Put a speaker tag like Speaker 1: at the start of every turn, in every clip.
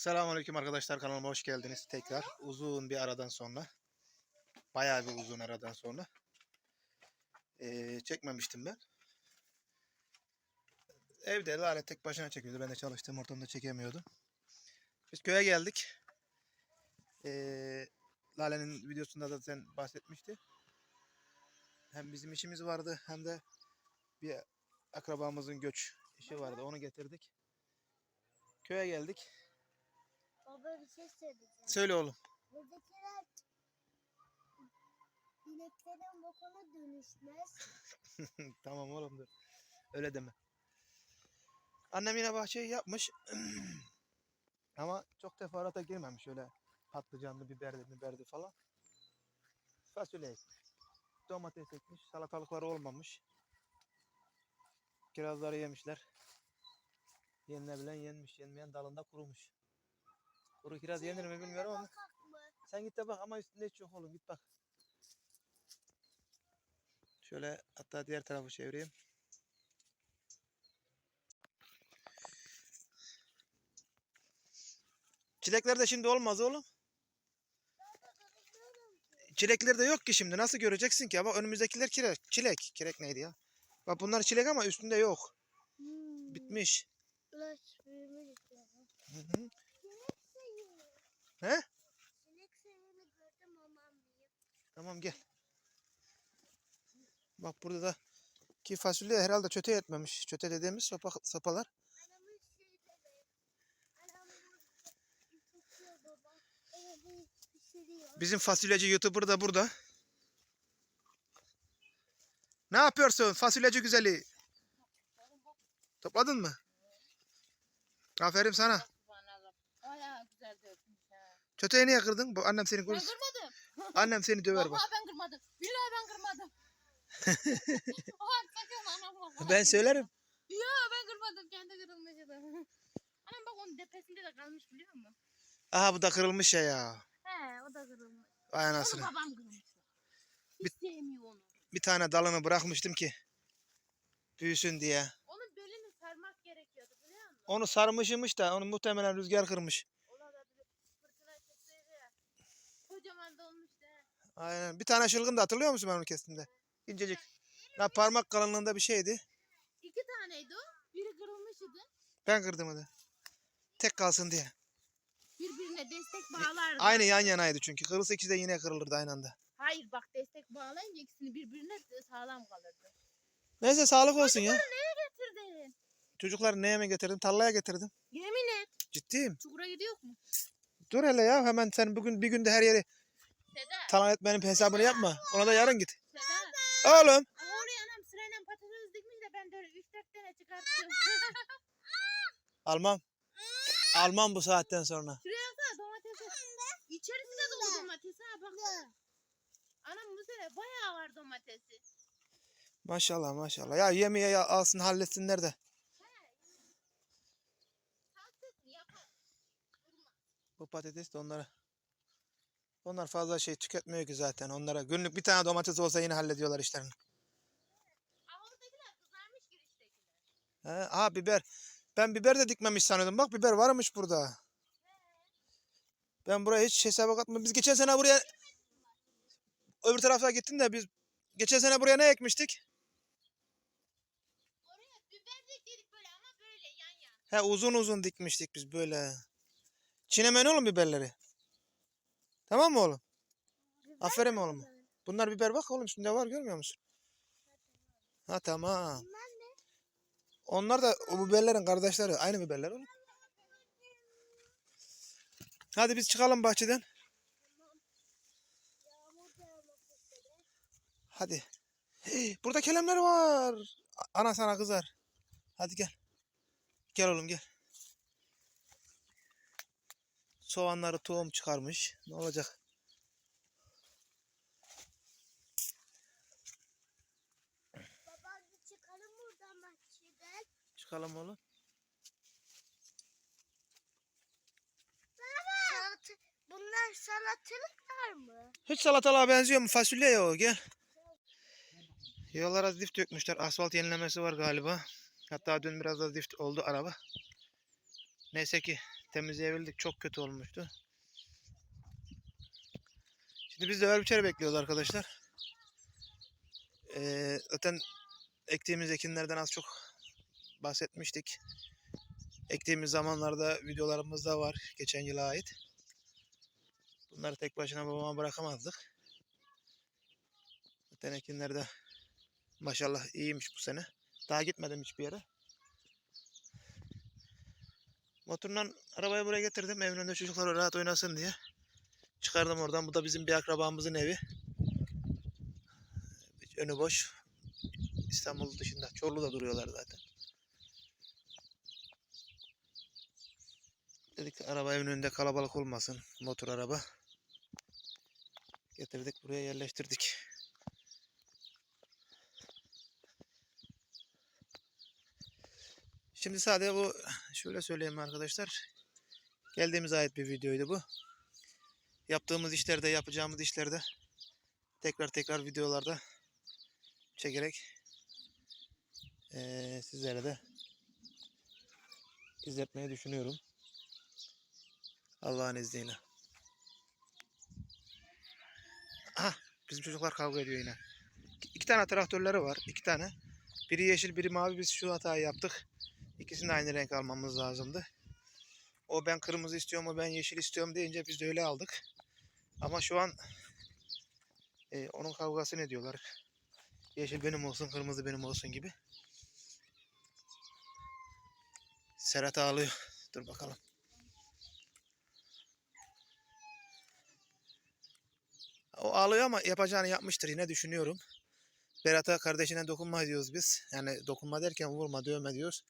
Speaker 1: Selamünaleyküm arkadaşlar kanalıma hoş geldiniz tekrar. Uzun bir aradan sonra. Bayağı bir uzun aradan sonra. Ee, çekmemiştim ben. Evde Lale tek başına çekiyordu. Ben de çalıştığım ortamda çekemiyordum. Biz köye geldik. Ee, Lale'nin videosunda da zaten bahsetmişti. Hem bizim işimiz vardı hem de bir akrabamızın göç işi vardı. Onu getirdik. Köye geldik.
Speaker 2: Baba bir şey söyleyeceğim.
Speaker 1: Söyle oğlum.
Speaker 2: Buradakiler ineklerin bokuna dönüşmez.
Speaker 1: tamam oğlum dur. Öyle deme. Annem yine bahçeyi yapmış. Ama çok teferruata girmemiş öyle patlıcanlı, biberli, biberli falan. Fasulye ekmiş. Domates ekmiş. Salatalıkları olmamış. Kirazları yemişler. Yenilebilen yenmiş. Yenmeyen dalında kurumuş. Kuru kiraz yenir mi bilmiyorum ama. Sen git de bak ama üstünde hiç yok oğlum git bak. Şöyle hatta diğer tarafı çevireyim. Çilekler de şimdi olmaz oğlum. Çilekler de yok ki şimdi. Nasıl göreceksin ki? Bak önümüzdekiler çilek. Çilek. Çilek neydi ya? Bak bunlar çilek ama üstünde yok.
Speaker 2: Hmm.
Speaker 1: Bitmiş. Hı. He?
Speaker 2: Sinek sayını gördüm aman diyeyim.
Speaker 1: Tamam gel. Bak burada da ki fasulye herhalde çöte yetmemiş. Çöte dediğimiz sopa, sopalar.
Speaker 2: Pişiriyor.
Speaker 1: Bizim fasulyeci YouTuber da burada. Ne yapıyorsun fasulyeci güzeli? Topladın mı? Aferin sana.
Speaker 3: Ha.
Speaker 1: Çöteyi niye kırdın? Bu annem seni
Speaker 3: Ben kırmadım.
Speaker 1: Annem seni döver bak.
Speaker 3: Vallahi ben kırmadım. Billahi ben kırmadım. Oha sakın anam bak.
Speaker 1: Ben söylerim.
Speaker 3: Ya ben kırmadım. Kendi kırılmıştı. Anam bak onun tepesinde de kalmış biliyor musun?
Speaker 1: Aha bu da kırılmış ya ya.
Speaker 3: He o da kırılmış.
Speaker 1: Vay
Speaker 3: Onu
Speaker 1: anasını.
Speaker 3: babam kırmış. Hiç sevmiyor onu.
Speaker 1: Bir tane dalını bırakmıştım ki. Büyüsün diye.
Speaker 3: Onun belini sarmak gerekiyordu biliyor musun?
Speaker 1: Onu sarmışımış da onu muhtemelen rüzgar kırmış.
Speaker 3: Ona da bir fırtına çekseydi ya. Kocaman.
Speaker 1: Aynen. Bir tane çılgın da hatırlıyor musun ben onu kestiğimde? İncecik. La parmak kalınlığında bir şeydi.
Speaker 3: İki taneydi o. Biri kırılmış idi.
Speaker 1: Ben kırdım hadi. Tek kalsın diye.
Speaker 3: Birbirine destek bağlardı.
Speaker 1: Aynı yan yanaydı çünkü. Kırılsa ikisi de yine kırılırdı aynı anda.
Speaker 3: Hayır bak destek bağlayınca ikisini birbirine sağlam kalırdı.
Speaker 1: Neyse sağlık olsun ya.
Speaker 3: Getirdin.
Speaker 1: Çocukları neye mi getirdim? Tarlaya getirdim.
Speaker 3: Yemin et.
Speaker 1: Ciddiyim.
Speaker 3: Çukura gidiyor mu?
Speaker 1: Dur hele ya hemen sen bugün bir günde her yeri
Speaker 3: Seda.
Speaker 1: talan etmenin hesabını yapma. Ona da yarın git.
Speaker 3: Seda.
Speaker 1: Oğlum.
Speaker 3: Oraya anam sırayla patates dikmiş de ben de öyle 3-4 tane çıkarttım.
Speaker 1: Almam. Almam bu saatten sonra.
Speaker 3: Şuraya baksana domatesi. İçerisi de dolu domates ha baksana. Anam bu sene bayağı var domatesi.
Speaker 1: Maşallah maşallah. Ya yemeğe ya alsın halletsinler de. Bu patates de onlara. Onlar fazla şey tüketmiyor ki zaten. Onlara günlük bir tane domates olsa yine hallediyorlar işlerini.
Speaker 3: Aa.
Speaker 1: He, aha biber. Ben biber de dikmemiş sanıyordum. Bak biber varmış burada. Ben buraya hiç hesaba katmadım. Biz geçen sene buraya öbür tarafa gittin de biz geçen sene buraya ne ekmiştik?
Speaker 3: Oraya biber diktik böyle ama böyle yan yan.
Speaker 1: He uzun uzun dikmiştik biz böyle. Çiğnemen oğlum biberleri. Tamam mı oğlum? Aferin oğlum. Bunlar biber bak oğlum üstünde var görmüyor musun? Ha tamam. Onlar da o biberlerin kardeşleri. Aynı biberler oğlum. Hadi biz çıkalım bahçeden. Hadi. Hey, burada kelemler var. Ana sana kızar. Hadi gel. Gel oğlum gel. Soğanları tohum çıkarmış. Ne olacak?
Speaker 2: Baba çıkalım buradan bahçeden.
Speaker 1: Çıkalım oğlum.
Speaker 2: Salata, bunlar salatalıklar mı?
Speaker 1: Hiç salatalığa benziyor mu? Fasulye ya o gel. Yollara zift dökmüşler. Asfalt yenilemesi var galiba. Hatta dün biraz da zift oldu araba. Neyse ki temizleyebildik. Çok kötü olmuştu. Şimdi biz de öyle biçer bekliyoruz arkadaşlar. Ee, zaten ektiğimiz ekinlerden az çok bahsetmiştik. Ektiğimiz zamanlarda videolarımız da var. Geçen yıla ait. Bunları tek başına babama bırakamazdık. Zaten ekinler de maşallah iyiymiş bu sene. Daha gitmedim hiçbir yere. Motorla arabayı buraya getirdim. Evin önünde çocuklar rahat oynasın diye. Çıkardım oradan. Bu da bizim bir akrabamızın evi. Önü boş. İstanbul dışında. Çorlu'da duruyorlar zaten. Dedik araba evin önünde kalabalık olmasın. Motor araba. Getirdik buraya yerleştirdik. Şimdi sadece bu şöyle söyleyeyim arkadaşlar. Geldiğimize ait bir videoydu bu. Yaptığımız işlerde, yapacağımız işlerde tekrar tekrar videolarda çekerek eee sizlere de izletmeyi düşünüyorum. Allah'ın izniyle. Aha bizim çocuklar kavga ediyor yine. İki tane traktörleri var. iki tane. Biri yeşil biri mavi. Biz şu hatayı yaptık. İkisini de aynı renk almamız lazımdı. O ben kırmızı istiyorum, o ben yeşil istiyorum deyince biz de öyle aldık. Ama şu an e, onun kavgasını ediyorlar. Yeşil benim olsun, kırmızı benim olsun gibi. Serhat ağlıyor. Dur bakalım. O ağlıyor ama yapacağını yapmıştır yine düşünüyorum. Berat'a kardeşine dokunma diyoruz biz. Yani dokunma derken vurma, dövme diyoruz.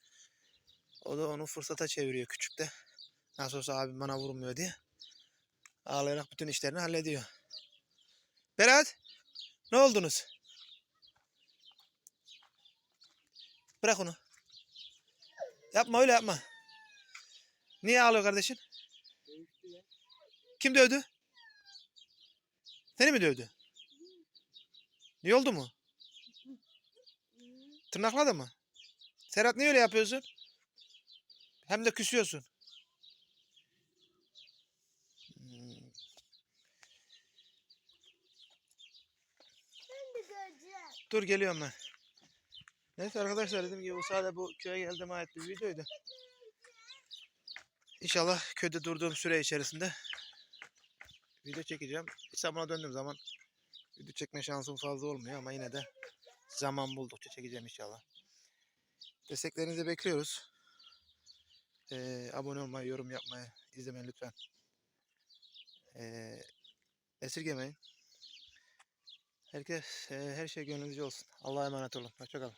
Speaker 1: O da onu fırsata çeviriyor küçükte. Nasıl olsa abim bana vurmuyor diye. Ağlayarak bütün işlerini hallediyor. Berat! Ne oldunuz? Bırak onu. Yapma öyle yapma. Niye ağlıyor kardeşin? Kim dövdü? Seni mi dövdü? Ne oldu mu? Tırnakladı mı? Serhat niye öyle yapıyorsun? Hem de küsüyorsun. Dur geliyorum ben. Neyse arkadaşlar dediğim gibi bu sadece bu köye geldiğime ait bir videoydu. İnşallah köyde durduğum süre içerisinde video çekeceğim. İstanbul'a döndüğüm zaman video çekme şansım fazla olmuyor ama yine de zaman buldukça çekeceğim inşallah. Desteklerinizi bekliyoruz. Ee, abone olmayı, yorum yapmayı, izlemeyi lütfen. Ee, esirgemeyin. Herkes, e, her şey gönlünüzce olsun. Allah'a emanet olun. Hoşçakalın.